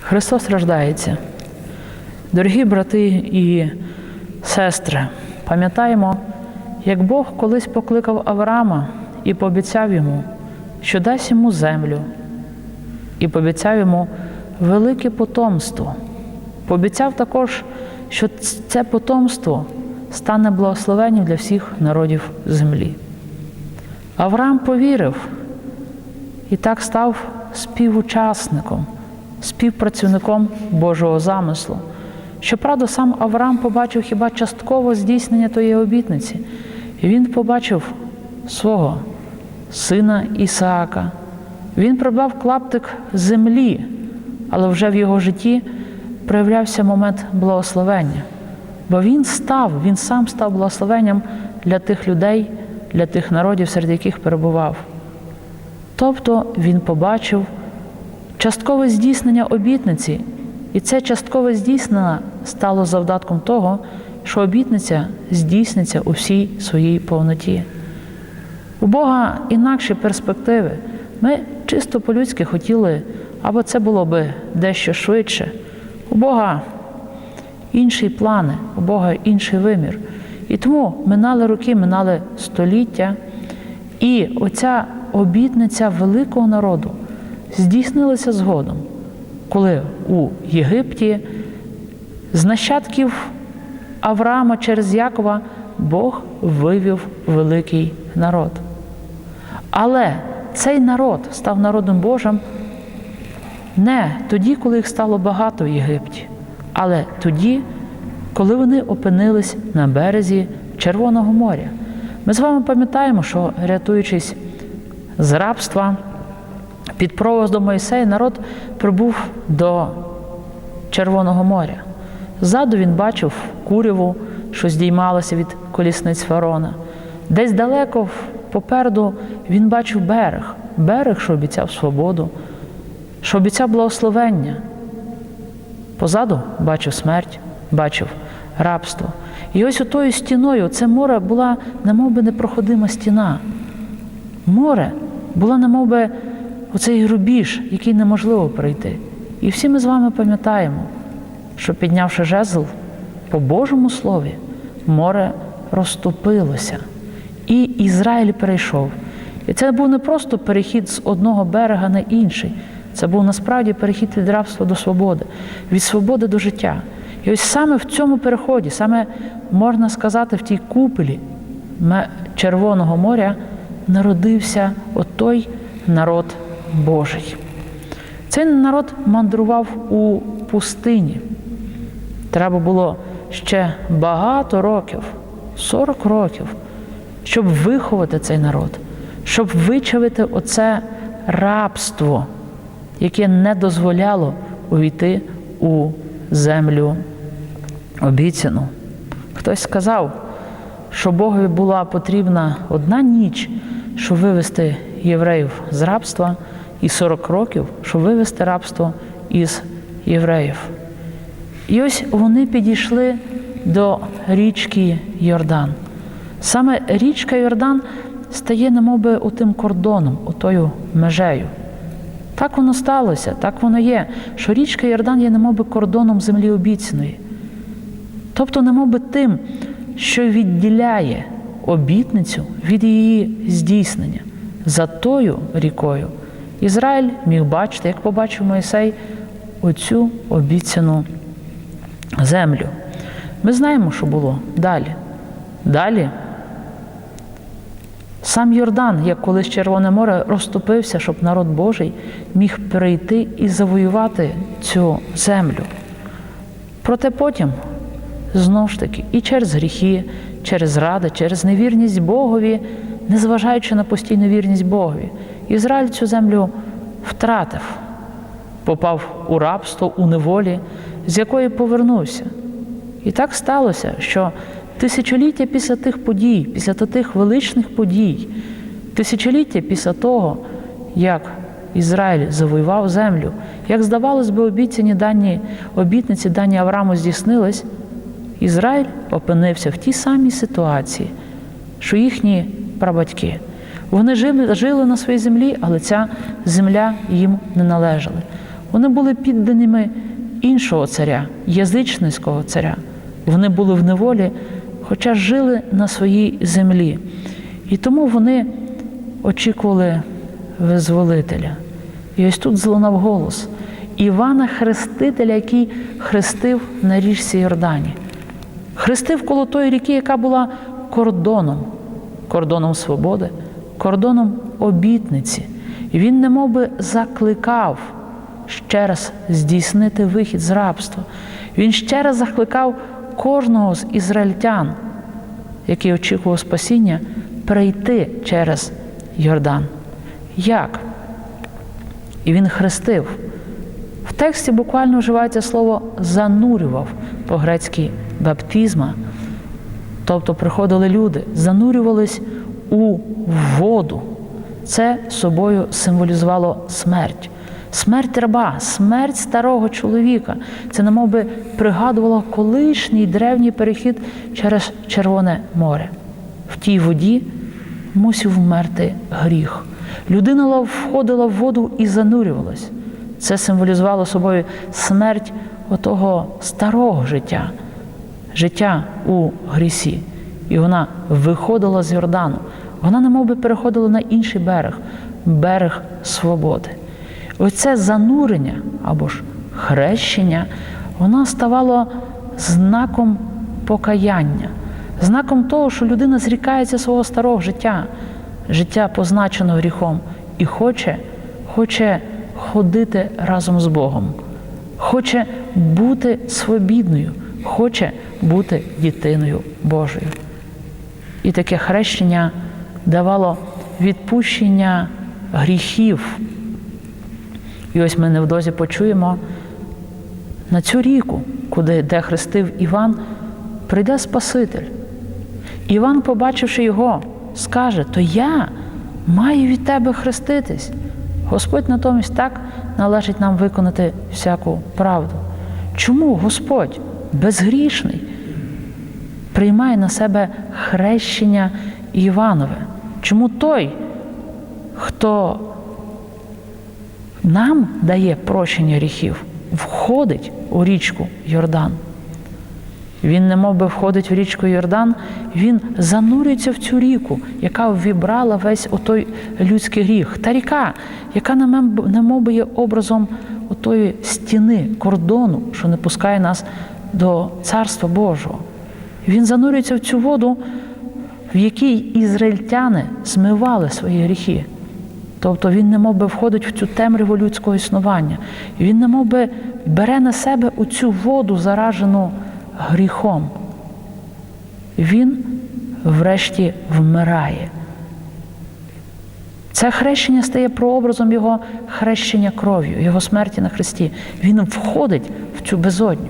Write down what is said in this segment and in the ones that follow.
Христос рождається. Дорогі брати і сестри, пам'ятаємо, як Бог колись покликав Авраама і пообіцяв йому, що дасть йому землю, і пообіцяв йому велике потомство. Пообіцяв також, що це потомство стане благословенням для всіх народів землі. Авраам повірив і так став співучасником, співпрацівником Божого замислу. Щоправда, сам Авраам побачив хіба частково здійснення тієї обітниці. Він побачив свого сина Ісаака. Він придбав клаптик землі, але вже в його житті проявлявся момент благословення. Бо він став, він сам став благословенням для тих людей, для тих народів, серед яких перебував. Тобто він побачив часткове здійснення обітниці, і це часткове здійснення стало завдатком того, що обітниця здійсниться у всій своїй повноті. У Бога інакші перспективи. Ми чисто по-людськи хотіли, або це було би дещо швидше. У Бога інші плани, у Бога інший вимір. І тому минали роки, минали століття, і оця обітниця великого народу здійснилася згодом, коли у Єгипті з нащадків Авраама через Якова Бог вивів великий народ. Але цей народ став народом Божим не тоді, коли їх стало багато в Єгипті, але тоді, коли вони опинились на березі Червоного моря. Ми з вами пам'ятаємо, що рятуючись з рабства під провоздом Мойсея, народ прибув до Червоного моря. Ззаду він бачив куряву, що здіймалося від колісниць фарона. Десь далеко попереду він бачив берег, берег, що обіцяв свободу, що обіцяв благословення. Позаду бачив смерть, бачив рабство. І ось отою стіною це море була немов би непроходима стіна. Море було немов оцей рубіж, який неможливо пройти. І всі ми з вами пам'ятаємо, що піднявши жезл по Божому слові, море розступилося. І Ізраїль перейшов. І це був не просто перехід з одного берега на інший. Це був насправді перехід від рабства до свободи, від свободи до життя. І ось саме в цьому переході, саме можна сказати, в тій купелі Червоного моря народився отой народ Божий. Цей народ мандрував у пустині. Треба було ще багато років, 40 років, щоб виховати цей народ, щоб вичавити оце рабство, яке не дозволяло увійти у землю обіцяну. Хтось сказав, що Богові була потрібна одна ніч, щоб вивести євреїв з рабства, і 40 років, щоб вивести рабство із євреїв. І ось вони підійшли до річки Йордан. Саме річка Йордан стає немовби отим кордоном, отою межею. Так воно сталося, так воно є, що річка Йордан є немовби кордоном землі обіцяної. Тобто, немовби тим, що відділяє обітницю від її здійснення. За тою рікою Ізраїль міг бачити, як побачив Моїсей, оцю обіцяну землю. Ми знаємо, що було далі. Далі сам Йордан, як колись Червоне море, розступився, щоб народ Божий міг перейти і завоювати цю землю. Проте потім, знову ж таки, і через гріхи, через ради, через невірність Богові, незважаючи на постійну вірність Богові, Ізраїль цю землю втратив, попав у рабство, у неволі, з якої повернувся. І так сталося, що тисячоліття після тих подій, після тих величних подій, тисячоліття після того, як Ізраїль завоював землю, як здавалось би, обіцяні дані обітниці, дані Аврааму здійснились, Ізраїль опинився в тій самій ситуації, що їхні прабатьки. Вони жили, жили на своїй землі, але ця земля їм не належала. Вони були підданими іншого царя, язичницького царя. Вони були в неволі, хоча жили на своїй землі. І тому вони очікували визволителя. І ось тут злунав голос Івана Хрестителя, який хрестив на річці Йордані. Хрестив коло тої ріки, яка була кордоном, кордоном свободи, кордоном обітниці. Він немов би закликав ще раз здійснити вихід з рабства. Він ще раз закликав кожного з ізраїльтян, який очікував спасіння, перейти через Йордан. Як? І він хрестив. В тексті буквально вживається слово занурював по-грецьки баптизма. Тобто приходили люди, занурювались у воду. Це собою символізувало смерть. Смерть раба, смерть старого чоловіка. Це немов би пригадувало колишній древній перехід через Червоне море. В тій воді мусив вмерти гріх. Людина входила в воду і занурювалась. Це символізувало собою смерть отого старого життя, життя у грісі. І вона виходила з Йордану. Вона немов би переходила на інший берег, берег свободи. Оце занурення або ж хрещення, воно ставало знаком покаяння, знаком того, що людина зрікається свого старого життя, життя позначеного гріхом, і хоче, хоче ходити разом з Богом, хоче бути свобідною, хоче бути дитиною Божою. І таке хрещення давало відпущення гріхів. І ось ми невдовзі почуємо на цю ріку, куди де хрестив Іван, прийде Спаситель. Іван, побачивши його, скаже: То я маю від тебе хреститись. Господь натомість так належить нам виконати всяку правду. Чому Господь безгрішний приймає на себе хрещення Іванове? Чому той, хто нам дає прощення гріхів, входить у річку Йордан? Він не мов би входить в річку Йордан, він занурюється в цю ріку, яка ввібрала весь отой людський гріх. Та ріка, яка не мов би є образом отої стіни, кордону, що не пускає нас до Царства Божого. Він занурюється в цю воду, в якій ізраїльтяни змивали свої гріхи. Тобто він не мов би входить в цю темряву людського існування. Він не мов би бере на себе у цю воду заражену гріхом. Він врешті вмирає. Це хрещення стає прообразом Його хрещення кров'ю, Його смерті на Христі. Він входить в цю безодню.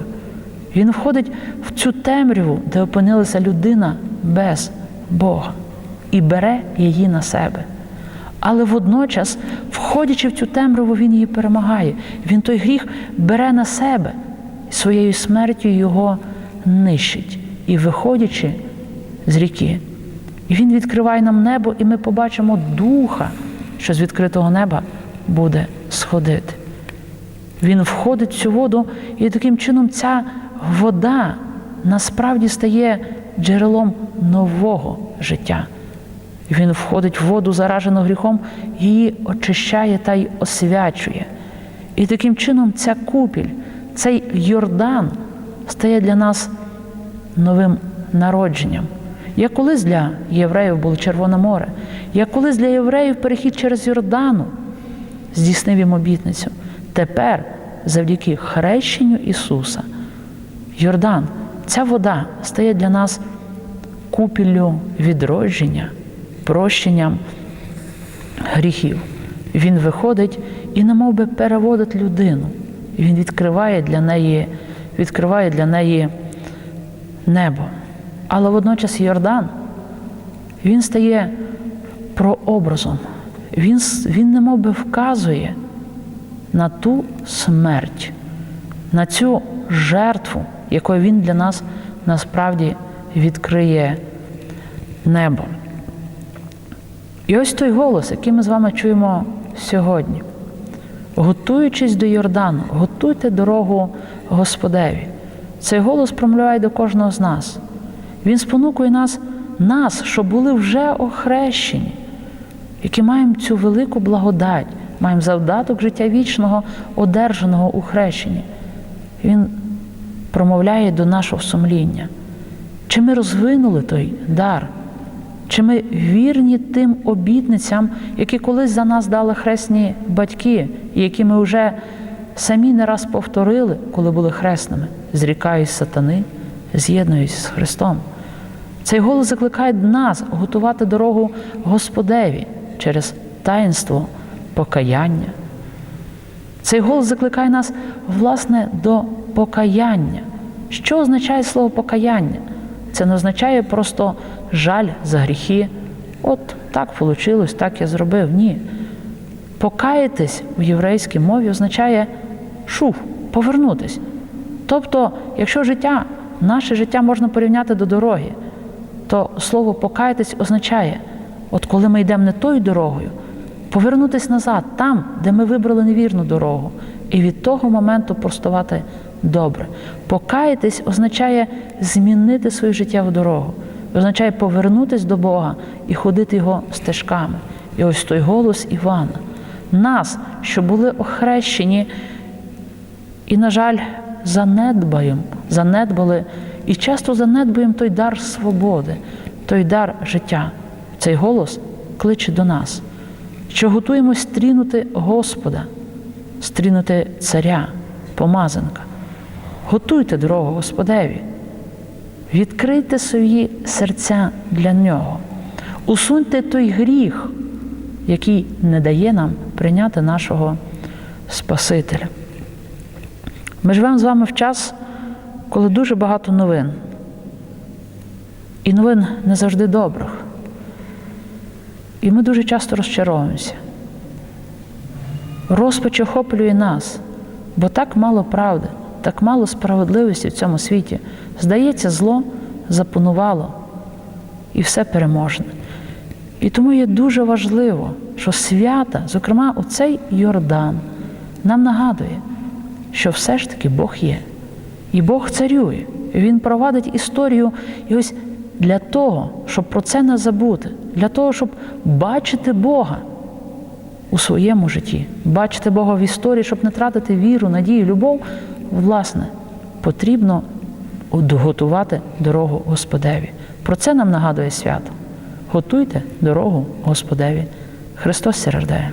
Він входить в цю темряву, де опинилася людина без Бога, і бере її на себе. Але водночас, входячи в цю темряву, він її перемагає. Він той гріх бере на себе своєю смертю його нищить і виходячи з ріки. Він відкриває нам небо, і ми побачимо духа, що з відкритого неба буде сходити. Він входить в цю воду, і таким чином ця вода насправді стає джерелом нового життя. Він входить в воду, заражену гріхом, її очищає та й освячує. І таким чином ця купіль, цей Йордан стає для нас новим народженням. Як колись для євреїв було Червоне море, як колись для євреїв перехід через Йордану здійснив їм обітницю. Тепер, завдяки хрещенню Ісуса, Йордан, ця вода стає для нас купіллю відродження, прощенням гріхів. Він виходить і немов би переводить людину. Він відкриває для неї, відкриває для неї небо. Але водночас Йордан, він стає прообразом. Він, він немов би вказує на ту смерть, на цю жертву, якою він для нас насправді відкриє небо. І ось той голос, який ми з вами чуємо сьогодні. готуючись до Йордану, готуйте дорогу Господеві. Цей голос промовляє до кожного з нас. Він спонукує нас, нас, що були вже охрещені, які маємо цю велику благодать, маємо завдаток життя вічного, одержаного у хрещенні. Він промовляє до нашого сумління. Чи ми розвинули той дар? Чи ми вірні тим обітницям, які колись за нас дали хресні батьки, і які ми вже самі не раз повторили, коли були хресними, зрікаюсь сатани, з'єднуюсь з Христом. Цей голос закликає нас готувати дорогу Господеві через таїнство покаяння. Цей голос закликає нас, власне, до покаяння. Що означає слово покаяння? Це не означає просто жаль за гріхи. От так вийшло, так я зробив. Ні. Покаятись в єврейській мові означає шуф, повернутись. Тобто, якщо життя, наше життя можна порівняти до дороги, то слово покаятись означає, от коли ми йдемо не тою дорогою, повернутись назад, там, де ми вибрали невірну дорогу, і від того моменту простувати добре. Покаятись означає змінити свою життєву дорогу, означає повернутись до Бога і ходити його стежками. І ось той голос Івана. Нас, що були охрещені, і, на жаль, занедбаємо, занедбали, і часто занедбаємо той дар свободи, той дар життя. Цей голос кличе до нас, що готуємось стрінути Господа, стрінути царя, помазанка. Готуйте дорогу Господеві, відкрийте свої серця для нього, усуньте той гріх, який не дає нам прийняти нашого Спасителя. Ми живемо з вами в час, коли дуже багато новин. І новин не завжди добрих. І ми дуже часто розчаровуємося. Розпач охоплює нас, бо так мало правди, так мало справедливості в цьому світі. Здається, зло запанувало і все переможне. І тому є дуже важливо, що свята, зокрема, оцей Йордан, нам нагадує, що все ж таки Бог є. І Бог царює. І Він провадить історію і ось для того, щоб про це не забути, для того, щоб бачити Бога у своєму житті, бачити Бога в історії, щоб не тратити віру, надію, любов, власне, потрібно готувати дорогу Господеві. Про це нам нагадує свято. Готуйте дорогу Господеві. Христос рождає.